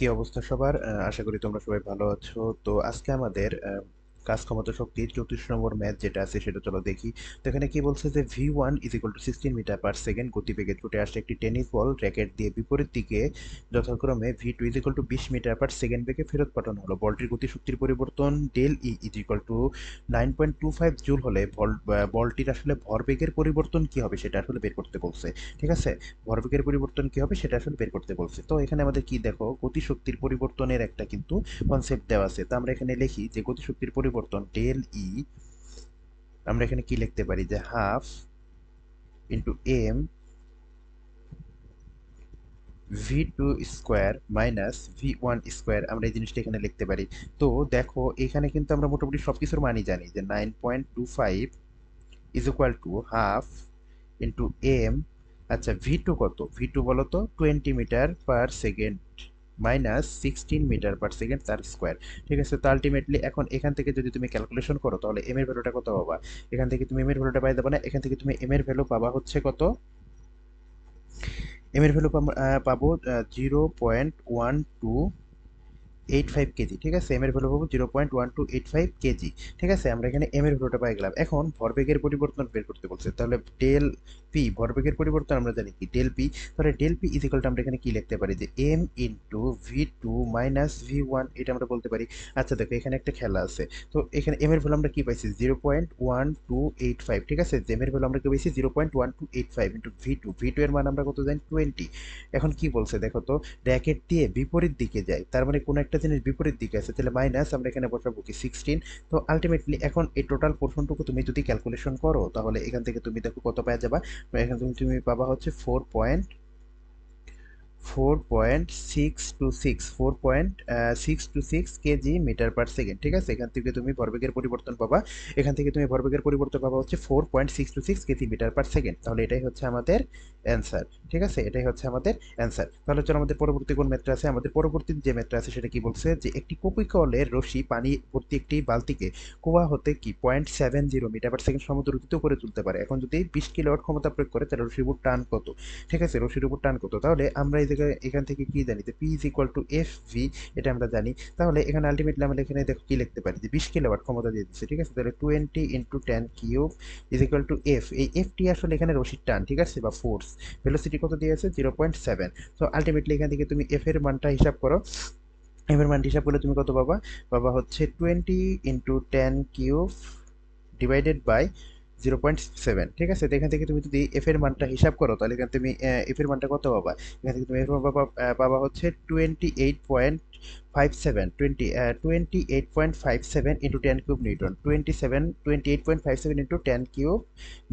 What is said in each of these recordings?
কি অবস্থা সবার? আশা করি তোমরা সবাই ভালো আছো। তো আজকে আমাদের কাজ ক্ষমতা শক্তি, চৌত্রিশ নম্বর ম্যাচ যেটা আছে সেটা চলো দেখি। তো এখানে কি বলছে যে V one is equal to sixteen metre per second গতিবেগে ছুটে আসে একটি টেনিস বল র্যাকেট দিয়ে বিপরীত দিকে। যথাক্রমে V two is equal to বিশ মিটার পার সেকেন্ড বেগে ফেরত পাঠানো হলো। বলটির গতিশক্তির পরিবর্তন del E is equal to nine point two five joule হলে বল বলটির আসলে ভরবেগের পরিবর্তন কি হবে সেটা আসলে বের করতে বলছে। ঠিক আছে? ভরবেগের পরিবর্তন কি হবে সেটা আসলে বের করতে বলছে। তো এখানে আমাদের কি দেখো? গতিশক্তির পরিবর্তনের একটা কিন্তু কনসেপ্ট দেওয়া আছে। তো আমরা এখানে লিখি যে গতিশক্তির পরিবর্তন ডেল ই আমরা এখানে কি লিখতে পারি? যে half into M V two square minus V one square আমরা এই জিনিসটা এখানে লিখতে পারি। তো দেখো, এখানে কিন্তু আমরা মোটামুটি সব কিছুর মানই জানি যে nine point two five is equal to half into M আচ্ছা ভি টু কত? ভি টু বলো তো twenty metre per second minus sixteen metre per second তার স্কোয়ার ঠিক আছে? তো আলটিমেটলি এখন এখান থেকে যদি তুমি ক্যালকুলেশন করো, তাহলে এম এর ভ্যালুটা কত পাবা? এখান থেকে তুমি এম এর ভ্যালুটা পাই দেবো না, এখান থেকে তুমি এম এর ভ্যালু পাবা হচ্ছে কত? এম এর ভ্যালু পাবো zero point one two eight five K G, ঠিক আছে? এম এর ভ্যালু পাবো zero point one two eight five K G, ঠিক আছে? আমরা এখানে এম এর ভ্যালুটা পাই গেলাম। এখন ভরবেগের পরিবর্তন বের করতে বলছে। তাহলে ডেল পি ভরবেগের পরিবর্তন আমরা জানি কি? ডেল পি তাহলে del P is is equal to আমরা এখানে কি লিখতে পারি? যে M into V two minus V one এটা আমরা বলতে পারি। আচ্ছা দেখো, এখানে একটা খেলা আছে। তো এখানে এম এর ভ্যালু আমরা কি পাইছি? Zero point one two eight five ঠিক আছে? এম এর ভ্যালু আমরা কি পাইছি? Zero point one two eight five into V two V two এর মান আমরা কত জানি? টোয়েন্টি এখন কি বলছে, দেখো তো র্যাকেট দিয়ে বিপরীত দিকে যায়। তার মানে কোনো একটা জিনিস বিপরীত দিকে আছে। তাহলে মাইনাস আমরা এখানে বসাবো কি? সিক্সটিন তো আলটিমেটলি এখন এই টোটাল পোর্শনটুকু তুমি যদি ক্যালকুলেশন করো, তাহলে এখান থেকে তুমি দেখো কত পাওয়া যাবা? এখানে তুমি তুমি পাবা হচ্ছে four point four point six two six four point six two six K G metre per second ঠিক আছে? এখান থেকে তুমি ভরবেগের পরিবর্তন পাবা। এখান থেকে তুমি ভরবেগের পরিবর্তন পাবা হচ্ছে four point six two six K G metre per second তাহলে এটাই হচ্ছে আমাদের ঠিক আছে? এটাই হচ্ছে আমাদের অ্যান্সার তাহলে আমাদের পরবর্তী কোন মেট্রা আছে? আমাদের পরবর্তী যে মেট্রা আছে সেটা কি বলছে যে একটি কপিকলের রশি পানি ভর্তি একটি বালতিকে কুয়া হতে কি point seven zero metre per second সমুদ্র দ্রুত করে তুলতে পারে। এখন যদি বিশ কিলোওয়াট ক্ষমতা প্রয়োগ করে, তাহলে রশির উপর টান কত? ঠিক আছে? রশির উপর টান কত? তাহলে আমরা জায়গায় এখান থেকে কি জানি যে P is equal to F V এটা আমরা জানি। তাহলে এখানে আলটিমেটলি আমরা এখানে দেখো কি লিখতে পারি, যে বিশ কিলোওয়াট ক্ষমতা দিয়ে দিচ্ছে, ঠিক আছে? তাহলে twenty into ten cube is equal to F এই এফটি আসলে এখানে রশির টান, ঠিক আছে? বা ফোর্স ভেলোসিটি কত দিয়ে আছে জিরো পয়েন্ট সেভেন তো আলটিমেটলি এখান থেকে তুমি এফ এর মানটা হিসাব করো। এফ এর মানটা হিসাব করলে তুমি কত পাবা? পাবা হচ্ছে twenty into ten cube divided by zero point seven, ঠিক আছে? তো এখান থেকে তুমি যদি এফ এর মানটা হিসাব করো, তাহলে এখানে তুমি এফ এর মানটা কত পাবা? এখান থেকে তুমি এফ পাবা হচ্ছে twenty eight point five seven twenty twenty eight point five seven into ten cube newton twenty seven twenty eight point five seven into ten cube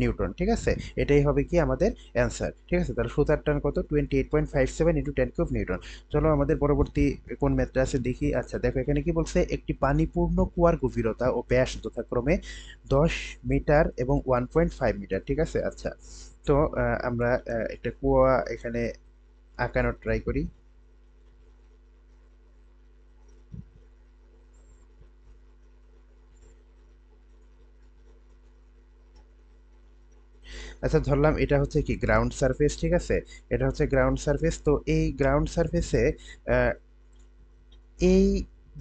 newton ঠিক আছে? এটাই হবে কি আমাদের অ্যান্সার ঠিক আছে? তাহলে সুতার টান কত? Twenty eight point five seven into ten cube newton চলো আমাদের পরবর্তী কোন ম্যাথটা আছে দেখি। আচ্ছা দেখো এখানে কি বলছে? একটি পানিপূর্ণ কুয়ার গভীরতা ও ব্যাস যথাক্রমে দশ মিটার এবং ওয়ান পয়েন্ট ফাইভ মিটার, ঠিক আছে? আচ্ছা তো আমরা একটা কুয়া এখানে আঁকানোর ট্রাই করি। আচ্ছা ধরলাম এটা হচ্ছে কি গ্রাউন্ড সার্ফেস ঠিক আছে? এটা হচ্ছে গ্রাউন্ড সার্ফেস তো এই গ্রাউন্ড সার্ফেসে এই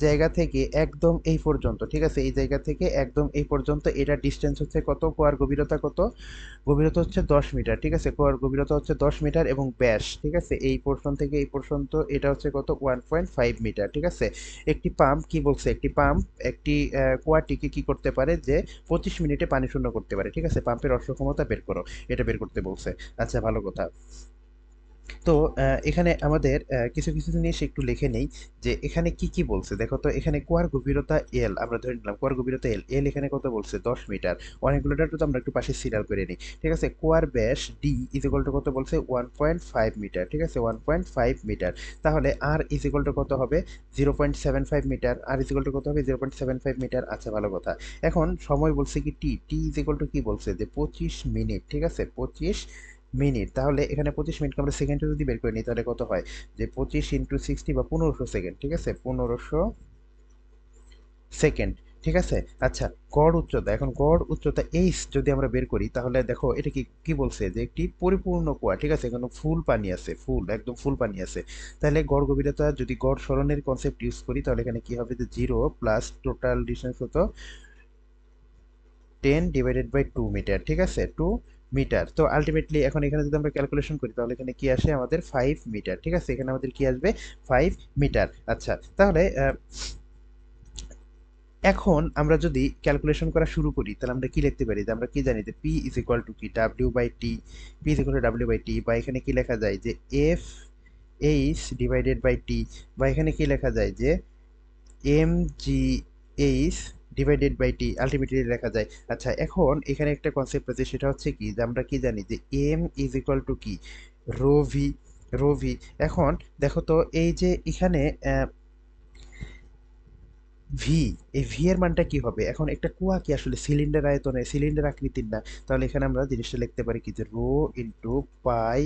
জায়গা থেকে একদম এই পর্যন্ত, ঠিক আছে? এই জায়গা থেকে একদম এই পর্যন্ত এটা ডিস্টেন্স হচ্ছে কত? কুয়ার গভীরতা কত? গভীরতা হচ্ছে দশ মিটার, ঠিক আছে? কুয়ার গভীরতা হচ্ছে দশ মিটার এবং ব্যাস, ঠিক আছে? এই পোর্শন থেকে এই পর্যন্ত এটা হচ্ছে কত? ওয়ান পয়েন্ট ফাইভ মিটার, ঠিক আছে? একটি পাম্প কি বলছে? একটি পাম্প একটি কুয়াটিকে কি করতে পারে? যে পঁচিশ মিনিটে পানি শূন্য করতে পারে, ঠিক আছে? পাম্পের অক্ষমতা বের করো, এটা বের করতে বলছে। আচ্ছা ভালো কথা। তো এখানে আমাদের কিছু কিছু জিনিস একটু লিখে নেই যে এখানে কি কি বলছে। দেখো তো, এখানে কুয়ার গভীরতা এল আমরা ধরে নিলাম কুয়ার গভীরতা এল এল এখানে কত বলছে? দশ মিটার। অনেকগুলো ডাটা তো আমরা একটু পাশে সিরিয়াল করে নিই। ঠিক আছে? কুয়ার ব্যাস ডি ইজিকল টু কত বলছে? ওয়ান পয়েন্ট ফাইভ মিটার ঠিক আছে? ওয়ান পয়েন্ট ফাইভ মিটার তাহলে আর ইজিকল টু কত হবে? Zero point seven five metre R is equal to কত হবে? Zero point seven five metre আচ্ছা ভালো কথা। এখন সময় বলছে কি টি টি ইজিকল টু কি বলছে? যে পঁচিশ মিনিট। ঠিক আছে? পঁচিশ মিনিট। তাহলে এখানে পঁচিশ মিনিটকে আমরা সেকেন্ডে যদি বের করে নিই, তাহলে কত হয়? যে পঁচিশ ইন্টু সিক্সটি বা পনেরোশো সেকেন্ড ঠিক আছে? পনেরোশো সেকেন্ড ঠিক আছে? আচ্ছা গড় উচ্চতা, এখন গড় উচ্চতা এইচ যদি আমরা বের করি, তাহলে দেখো, এটা কি কি বলছে? যে একটি পরিপূর্ণ কুয়া, ঠিক আছে? এখানে ফুল পানি আছে, ফুল, একদম ফুল পানি আছে। তাহলে গড় গভীরতা যদি গড় সরণের কনসেপ্ট ইউজ করি, তাহলে এখানে কি হবে? যে জিরো প্লাস টোটাল ডিস্টেন্স হতো ten divided by two metre ঠিক আছে? Two metre. তো আলটিমেটলি এখন এখানে যদি আমরা ক্যালকুলেশন করি, তাহলে এখানে কি আসে? আমাদের ফাইভ মিটার ঠিক আছে? এখানে আমাদের কি আসবে? ফাইভ মিটার আচ্ছা তাহলে এখন আমরা যদি ক্যালকুলেশন করা শুরু করি, তাহলে আমরা কি লিখতে পারি? যে আমরা কি জানি যে পি ইজ ইকুয়াল টু কি? W by T P is equal W by T বা এখানে কি লেখা যায় যে F H divided by T বা এখানে কি লেখা যায় যে M G H divided by T ultimately লেখা যায়। আচ্ছা এখন এখানে একটা কনসেপ্ট আছে, সেটা হচ্ছে কি যে আমরা কি জানি যে এম ইজ ইকুয়াল টু কি? রো ভি রো ভি এখন দেখো তো, এই যে এখানে ভি এই ভি এর মানটা কি হবে? এখন একটা কুয়া কি আসলে? সিলিন্ডার আয়তনে সিলিন্ডার আকৃতির না। তাহলে এখানে আমরা জিনিসটা লিখতে পারি কি যে rho into pi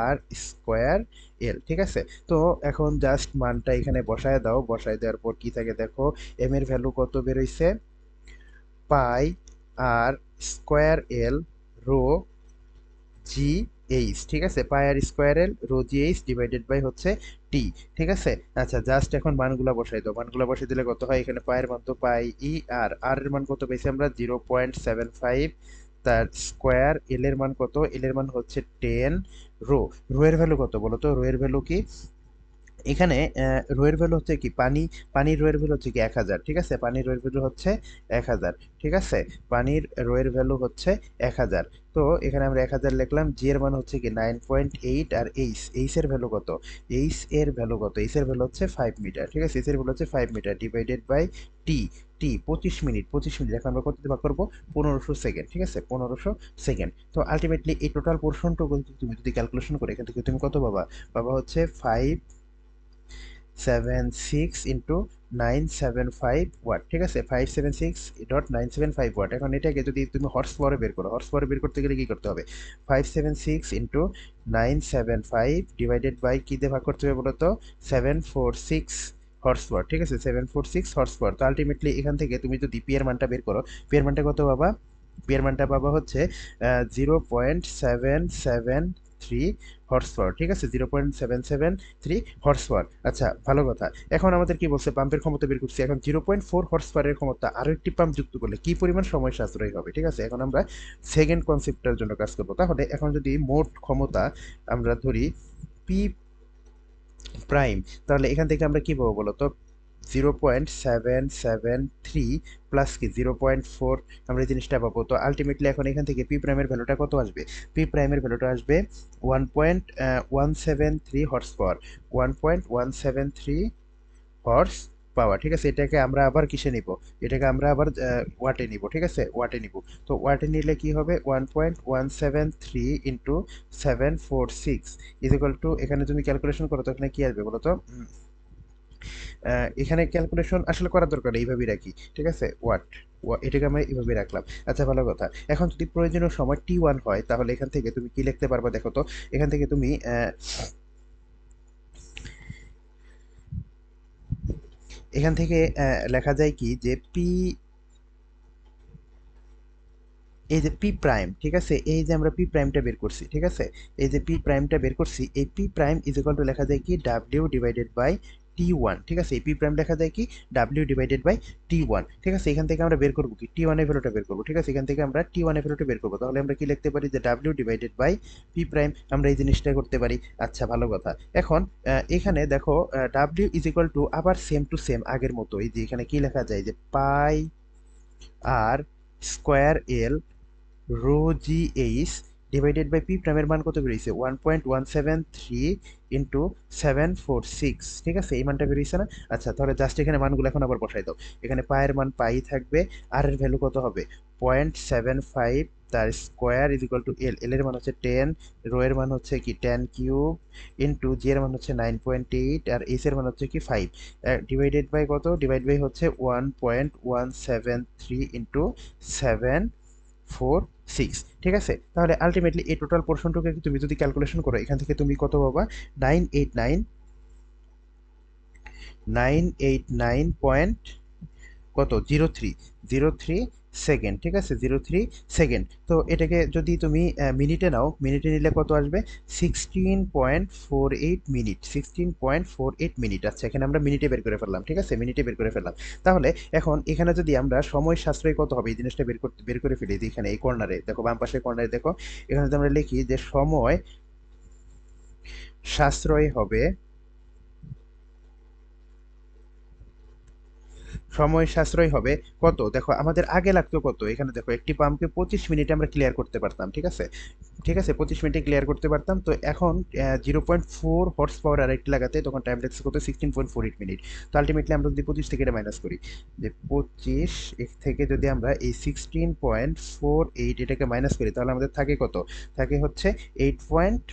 R square L, ঠিক আছে? তো এখন জাস্ট মানটা এখানে বসায় দাও। বসায় দেওয়ার পর কি থাকে দেখো? এম এর ভ্যালু কত বেরোইছে? Pi R square L rho G H ঠিক আছে? Pi R square L H divided by হচ্ছে টি ঠিক আছে? আচ্ছা জাস্ট এখন মানগুলা বসাই দাও। মানগুলা বসাই দিলে কত হয়? এখানে পায়ের মান পাই ই আর আর এর মান কত পেয়েছি আমরা? জিরো পয়েন্ট সেভেন ফাইভ তার স্কোয়ার এল এর মান কত? এল এর মান হচ্ছে টেন রো রো এর ভ্যালু কত বলো তো? রো এর ভ্যালু কি? এখানে রো এর ভ্যালু হচ্ছে কি? পানি, পানির রো এর ভ্যালু হচ্ছে কি? এক হাজার, ঠিক আছে? পানির রো এর ভ্যালু হচ্ছে এক হাজার, ঠিক আছে? পানির রো এর ভ্যালু হচ্ছে এক হাজার। তো এখানে আমরা এক হাজার লিখলাম জি এর মান হচ্ছে কি? নাইন পয়েন্ট এইট আর এইচ এইচ এর ভ্যালু কত? এইচ এর ভ্যালু কত? এইচ এর ভ্যালু হচ্ছে ফাইভ মিটার ঠিক আছে? এইচ এর ভ্যালু হচ্ছে five metre divided by T T পঁচিশ মিনিট পঁচিশ মিনিট এখন আমরা কত ভাগ করব? পনেরোশো সেকেন্ড ঠিক আছে? পনেরোশো সেকেন্ড তো আলটিমেটলি এই টোটাল পোর্শনটুকু তুমি যদি ক্যালকুলেশন করে, এখান থেকে তুমি কত পাবা? পাবা হচ্ছে five seven six into nine seven five watt ঠিক আছে? Five seven six dot nine seven five watt এখন এটাকে যদি তুমি হর্স পাওয়ারে বের করো হর্স পাওয়ারে বের করতে গেলে কী করতে হবে? Five seven six into nine seven five divided by কী দিয়ে ভাগ করতে হবে বলো তো seven four six horse power ঠিক আছে? Seven four six horse power তো আলটিমেটলি এখান থেকে তুমি যদি পি এর মানটা বের করো পি এর মানটা কত পাবা? পি এর মানটা পাবা হচ্ছে zero point seven seven three horse power ঠিক আছে? Zero point seven seven three horse power আচ্ছা ভালো কথা। এখন আমাদের কি বলছে? পাম্পের ক্ষমতা বের করছি। এখন জিরো পয়েন্ট ফোর হর্স পাওয়ারের ক্ষমতা আরও একটি পাম্প যুক্ত করলে কি পরিমাণ সময় সাশ্রয় হবে? ঠিক আছে? এখন আমরা সেকেন্ড কনসেপ্টটার জন্য কাজ করব। তাহলে এখন যদি মোট ক্ষমতা আমরা ধরি পি প্রাইম তাহলে এখান থেকে আমরা কি পাবো বলো তো zero point seven seven three plus কি? জিরো পয়েন্ট ফোর আমরা জিনিসটা পাবো। তো আলটিমেটলি এখন এখান থেকে পি প্রাইমের ভ্যালুটা কত আসবে? পি প্রাইমের ভ্যালুটা আসবে one point one seven three horse power one point one seven three horse power ঠিক আছে? এটাকে আমরা আবার কিসে নিব? এটাকে আমরা আবার ওয়াটে নিব, ঠিক আছে? ওয়াটে নিব। তো ওয়াটে নিলে কি হবে? One point one seven three into seven four six is equal to এখানে তুমি ক্যালকুলেশন করো তো এখানে কি আসবে বলো তো? এখানে ক্যালকুলেশন আসলে করার দরকার নেই, এইভাবেই রাখি ঠিক আছে? ওয়াট এটাকে আমরা এইভাবে রাখলাম। আচ্ছা ভালো কথা। এখন যদি প্রয়োজনীয় সময় টি ওয়ান হয় তাহলে এখান থেকে তুমি কি লিখতে পারবা দেখো তো? এখান থেকে তুমি এখান থেকে লেখা যায় কি যে পি এই যে পি প্রাইম ঠিক আছে? এই যে আমরা পি প্রাইমটা বের করছি ঠিক আছে? এই যে পি প্রাইমটা বের করছি এই P prime is equal to লেখা যায় কি W divided by T one ঠিক আছে? পি প্রাইম লেখা যায় কি? W divided by T one ঠিক আছে? এখান থেকে আমরা বের করব কি? টি ওয়ানের ভ্যালুটা বের করব, ঠিক আছে? এখান থেকে আমরা টি ওয়ানের ভ্যালুটা বের করব। তাহলে আমরা কি লিখতে পারি? যে W divided by P prime আমরা এই জিনিসটা করতে পারি। আচ্ছা ভালো কথা। এখন এখানে দেখো ডাব্লিউ ইজ ইকাল টু আবার সেম টু সেম আগের মতো। এই যে এখানে কি লেখা যায়? যে pi R square L rho G H divided by P প্রাইমের মান কত বেরিয়েছে? One point one seven three into seven four six ঠিক আছে? এই মানটা বেরিয়েছে না? আচ্ছা তাহলে জাস্ট এখানে মানগুলো এখন আবার বসাই দাও। এখানে পায়ের মান পাই থাকবে আর এর ভ্যালু কত হবে? পয়েন্ট সেভেন ফাইভ তার square is equal to L L এর মান হচ্ছে টেন রো এর মান হচ্ছে কি? টেন কিউব ইন্টু জি এর মান হচ্ছে নাইন পয়েন্ট এইট আর এইচ এর মান হচ্ছে কি? ফাইভ ডিভাইডেড বাই কত? ডিভাইড বাই হচ্ছে one point one seven three into seven four six ঠিক আছে? তাহলে আলটিমেটলি এই টোটাল পোর্শনটুকে তুমি যদি ক্যালকুলেশন করো, এখান থেকে তুমি কত পাবা? Nine eight nine nine eight nine point কত? Zero three zero three second, ঠিক আছে? Zero three second. তো এটাকে যদি তুমি মিনিটে নাও, মিনিটে নিলে কত আসবে? Sixteen point four eight minute, sixteen point four eight minute. আচ্ছা এখানে আমরা মিনিটে বের করে ফেললাম, ঠিক আছে? মিনিটে বের করে ফেললাম। তাহলে এখন এখানে যদি আমরা সময় সাশ্রয় কত হবে, এই জিনিসটা বের করতে, বের করে ফেলি, এখানে, এই কর্নারে। দেখো, বাম পাশের কর্নারে দেখো, এখানে যদি আমরা লিখি যে সময় সাশ্রয় হবে সময় সাশ্রয় হবে। কত? দেখো, আমাদের আগে লাগতো কত? এখানে দেখো, একটি পাম্পকে পঁচিশ মিনিটে আমরা ক্লিয়ার করতে পারতাম, ঠিক আছে? ঠিক আছে, পঁচিশ মিনিটে ক্লিয়ার করতে পারতাম। তো এখন zero point four horse power আরেকটি লাগাতে তখন টাইম লাগছে কত? Sixteen point four eight minute তো আলটিমেটলি আমরা যদি পঁচিশ থেকে এটা মাইনাস করি, যে পঁচিশ থেকে যদি আমরা এই সিক্সটিন পয়েন্ট ফোর এইট এটাকে মাইনাস করি, তাহলে আমাদের থাকে কত? থাকে হচ্ছে eight point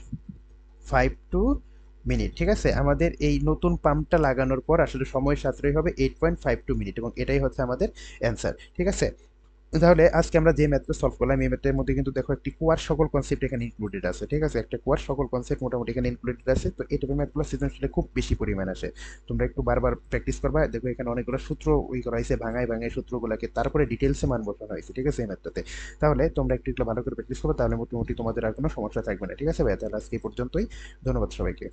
five two minute, ঠিক আছে? আমাদের এই নতুন পাম্পটা লাগানোর পর আসলে সময় সাশ্রয় হবে eight point five two minute এবং এটাই হচ্ছে আমাদের অ্যান্সার ঠিক আছে? তাহলে আজকে আমরা যে ম্যাথটা সলভ করলাম, এই ম্যাথের মধ্যে কিন্তু দেখো একটি কুয়ার সকল কনসেপ্ট এখানে ইনক্লুডেড আছে, ঠিক আছে? একটা কুয়ার সকল কনসেপ্ট মোটামুটি এখানে ইনক্লুডেড আছে, তো টাইপের ম্যাথগুলো সৃজনশীলে খুব বেশি পরিমাণ আসে। তোমরা একটু বারবার প্র্যাকটিস করবা, দেখো এখানে অনেকগুলো সূত্র ওই করা হয়েছে, ভাঙায় ভাঙায় সূত্রগুলোকে, তারপরে ডিটেলসে মান বসানো হয়েছে, ঠিক আছে, এই ম্যাথটাতে তাহলে তোমরা একটু এগুলো ভালো করে প্র্যাকটিস করবে তাহলে মোটামুটি তোমাদের আর কোনো সমস্যা থাকবে না, ঠিক আছে ভাই তাহলে আজকে এই পর্যন্তই, ধন্যবাদ সবাইকে।